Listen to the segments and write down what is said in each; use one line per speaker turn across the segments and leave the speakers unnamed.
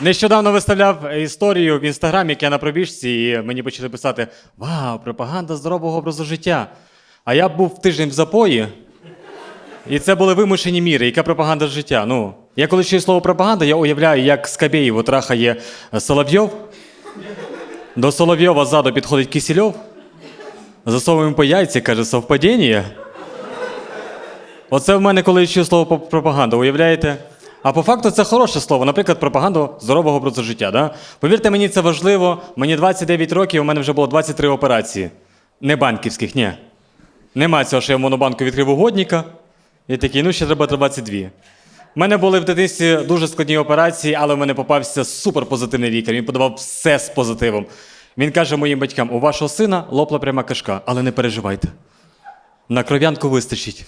Нещодавно виставляв історію в інстаграмі, як я на пробіжці, і мені почали писати: Вау, пропаганда здорового образу життя. А я був тиждень в запої, і це були вимушені міри. Яка пропаганда життя? Ну, я коли чую слово пропаганда, я уявляю, як Скабєєв трахає Соловйов. До Соловйова ззаду підходить Кисельов, засовуємо по яйці, каже, совпадіння. Оце в мене, коли я чую слово пропаганда, уявляєте? А по факту це хороше слово, наприклад, пропаганда здорового образу життя. Да? Повірте мені, це важливо. Мені 29 років, у мене вже було 23 операції. Не банківських, ні. Нема цього, що я в монобанку відкрив угодника. І такий, ну ще треба 22. У мене були в дитинстві дуже складні операції, але в мене попався суперпозитивний лікар. Він подавав все з позитивом. Він каже моїм батькам: у вашого сина лопла пряма кишка, але не переживайте. На кров'янку вистачить.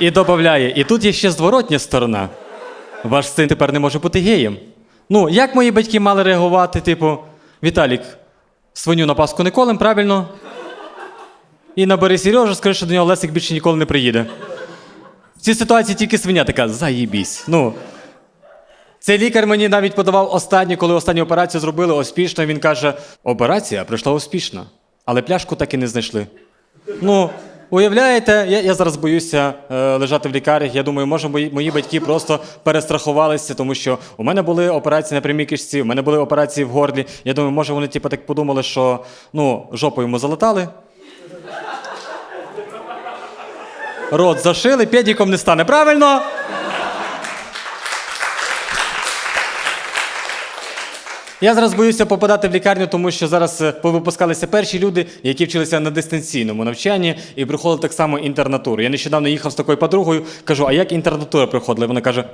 І додає, і тут є ще зворотня сторона. Ваш син тепер не може бути геєм. Ну, як мої батьки мали реагувати, типу, Віталік, свиню на Пасху не колем, правильно? І набери Сережу, скажи, що до нього Лесик більше ніколи не приїде. В цій ситуації тільки свиня така, заїбісь. Ну, цей лікар мені навіть подавав останню, коли останню операцію зробили успішно. Він каже: операція пройшла успішно, але пляшку так і не знайшли. Ну, уявляєте, я, я зараз боюся е, лежати в лікарнях. Я думаю, може, мої, мої батьки просто перестрахувалися, тому що у мене були операції на прямій кишці, у мене були операції в горлі. Я думаю, може, вони типу, так подумали, що ну, жопу йому залатали. Рот зашили, педіком не стане. Правильно? Я зараз боюся попадати в лікарню, тому що зараз е, повипускалися перші люди, які вчилися на дистанційному навчанні і приходили так само інтернатуру. Я нещодавно їхав з такою подругою, кажу, а як інтернатура приходила? І Вона каже.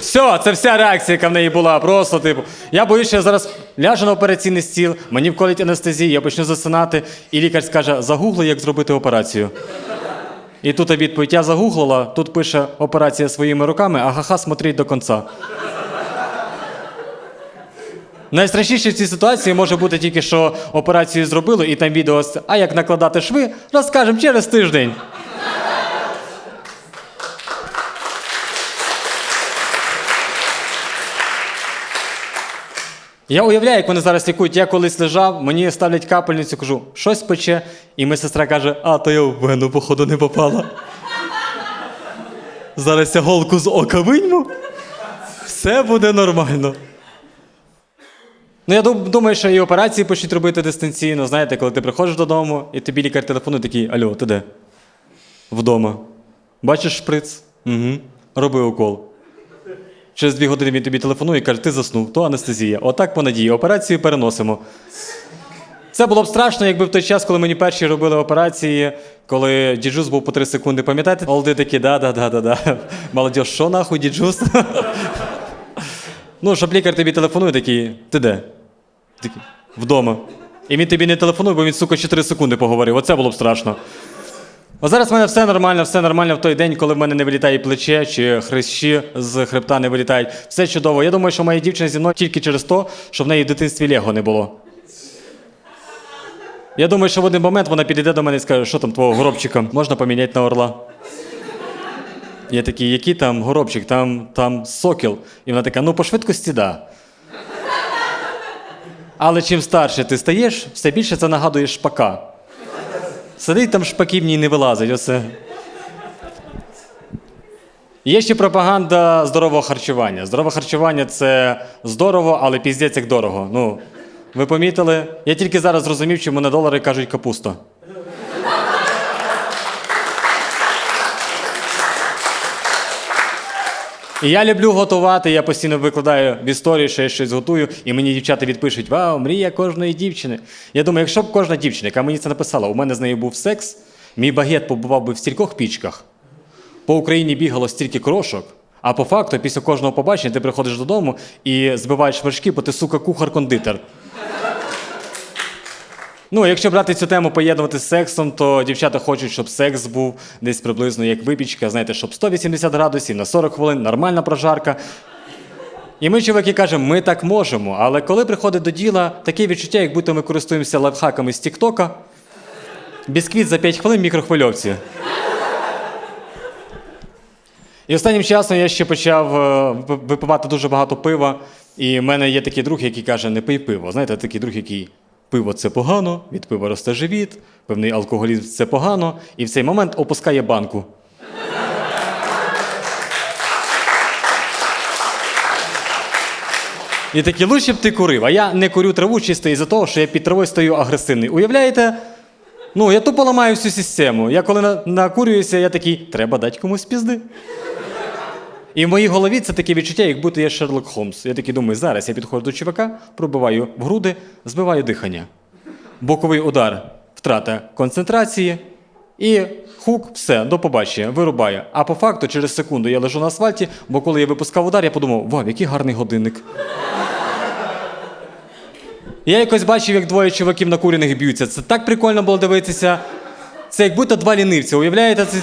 Все, це вся реакція, яка в неї була. Просто, типу, я боюся, що я зараз ляжу на операційний стіл, мені вколять анестезію, я почну засинати, і лікар скаже: загугли, як зробити операцію. І тут відповідь: я загуглила, тут пише операція своїми руками, а ха-ха, смотріть до кінця. Найстрашніше в цій ситуації може бути тільки, що операцію зробили, і там відео, а як накладати шви, розкажемо через тиждень. Я уявляю, як вони зараз лікують. Я колись лежав, мені ставлять капельницю, кажу, щось пече, і моя сестра каже, а то я в вену, походу, не попала. Зараз я голку з ока вийму, все буде нормально. Ну, я дум- думаю, що і операції почнуть робити дистанційно. Знаєте, коли ти приходиш додому, і тобі лікар телефонує такий: Альо, ти де? Вдома. Бачиш шприц? Угу. Роби укол. Через дві години він тобі телефонує і каже, ти заснув, то анестезія. Отак по надії. Операцію переносимо. Це було б страшно, якби в той час, коли мені перші робили операції, коли діджус був по 3 секунди, пам'ятаєте? Олди такі, да, да, да, да, да. Молодіж, що нахуй діджус? Ну, щоб лікар тобі телефонує, такий, ти де? Такий, вдома. І він тобі не телефонує, бо він, сука, 4 секунди поговорив. Оце було б страшно. А зараз в мене все нормально, все нормально в той день, коли в мене не вилітає плече чи хрящі з хребта не вилітають. Все чудово. Я думаю, що моя дівчина зі мною тільки через те, що в неї в дитинстві Лего не було. Я думаю, що в один момент вона підійде до мене і скаже, що там твого горобчика можна поміняти на орла. Я такий, який там горобчик, там, там сокіл. І вона така, ну по швидкості, да. Але чим старше ти стаєш, все більше це нагадує шпака. Сидить там шпаки в ній не вилазить. Оце. Є ще пропаганда здорового харчування. Здорове харчування це здорово, але піздець як дорого. Ну, ви помітили? Я тільки зараз зрозумів, чому на долари кажуть капуста. І я люблю готувати, я постійно викладаю в історії, що я щось готую, і мені дівчата відпишуть: Вау, мрія кожної дівчини. Я думаю, якщо б кожна дівчина, яка мені це написала, у мене з нею був секс, мій багет побував би в стількох пічках. По Україні бігало стільки крошок, а по факту, після кожного побачення ти приходиш додому і збиваєш вершки, бо ти, сука, кухар-кондитер. Ну, якщо брати цю тему поєднувати з сексом, то дівчата хочуть, щоб секс був десь приблизно як випічка, знаєте, щоб 180 градусів на 40 хвилин, нормальна прожарка. І ми, чуваки, кажемо, ми так можемо. Але коли приходить до діла, таке відчуття, як будто ми користуємося лайфхаками з Тіктока. Бісквіт за 5 хвилин мікрохвильовці. І останнім часом я ще почав е, випивати дуже багато пива. І в мене є такий друг, який каже: не пий пиво. Знаєте, такий друг, який пиво це погано, від пива росте живіт, певний алкоголізм це погано, і в цей момент опускає банку. І такі, лучше б ти курив, а я не курю траву чисто із-за того, що я під травою стою агресивний. Уявляєте? Ну, я тупо ламаю всю систему. Я коли накурююся, я такий, треба дати комусь пізди. І в моїй голові це таке відчуття, як будто я Шерлок Холмс. Я такий думаю, зараз я підходжу до чувака, пробиваю в груди, збиваю дихання. Боковий удар, втрата концентрації, і хук, все, до побачення, вирубає. А по факту, через секунду я лежу на асфальті, бо коли я випускав удар, я подумав, вау, який гарний годинник. Я якось бачив, як двоє чуваків накурених б'ються. Це так прикольно було дивитися. Це як будто два лінивця, уявляєте? Це...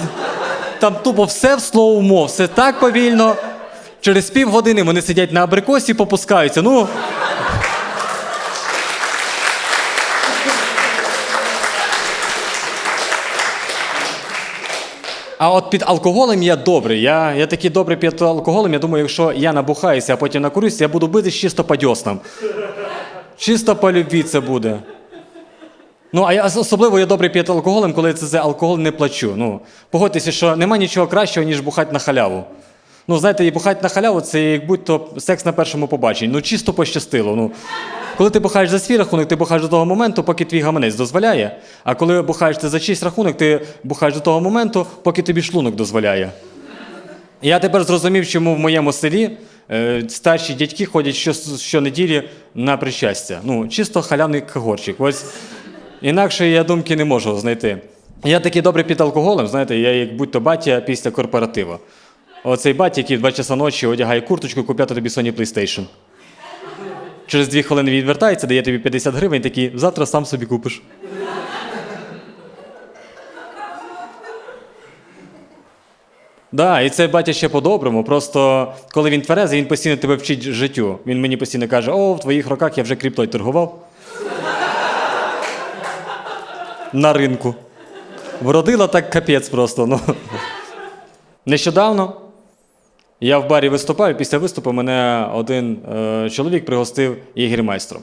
Там тупо все в слоумо, все так повільно. Через півгодини вони сидять на абрикосі попускаються. Ну. А от під алкоголем я добрий. Я, я такий добрий під алкоголем. Я думаю, якщо я набухаюся, а потім накурюся, я буду битись чисто по дьоснам. Чисто по любві це буде. Ну, а я особливо я добрий під алкоголем, коли це за алкоголь не плачу. Ну, погодьтеся, що нема нічого кращого, ніж бухати на халяву. Ну, знаєте, і бухати на халяву це як будь-то секс на першому побаченні. Ну, чисто пощастило. Ну, коли ти бухаєш за свій рахунок, ти бухаєш до того моменту, поки твій гаманець дозволяє. А коли бухаєш ти за чийсь рахунок, ти бухаєш до того моменту, поки тобі шлунок дозволяє. Я тепер зрозумів, чому в моєму селі е, старші дядьки ходять що, щонеділі на причастя. Ну, чисто халявний кагорчик. Ось інакше я думки не можу знайти. Я такий добрий під алкоголем, знаєте, я як будь-то батя після корпоративу. Оцей батя, який 2 часа ночі одягає курточку, купляти тобі Sony PlayStation. Через дві хвилини відвертається, дає тобі 50 гривень, такий, завтра сам собі купиш. Да, і це батя ще по-доброму. Просто коли він тверезий, він постійно тебе вчить життю. Він мені постійно каже: О, в твоїх роках я вже криптой торгував. На ринку. Вродила так капець просто. Ну. Нещодавно я в барі виступав, і після виступу мене один е, чоловік пригостив єгермайстром.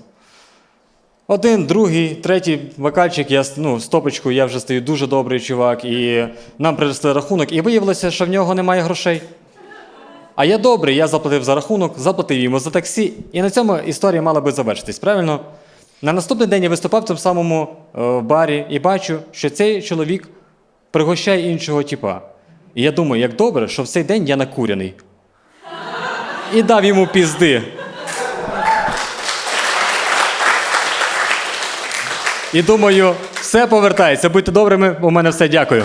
Один, другий, третій вокальчик, я ну, стопочку, я вже стою дуже добрий чувак, і нам принесли рахунок, і виявилося, що в нього немає грошей. А я добрий, я заплатив за рахунок, заплатив йому за таксі, і на цьому історія мала би завершитись, правильно? На наступний день я виступав в тому самому е, барі і бачу, що цей чоловік пригощає іншого тіпа. І я думаю, як добре, що в цей день я накуряний. І дав йому пізди. І думаю, все повертається. Будьте добрими, у мене все дякую.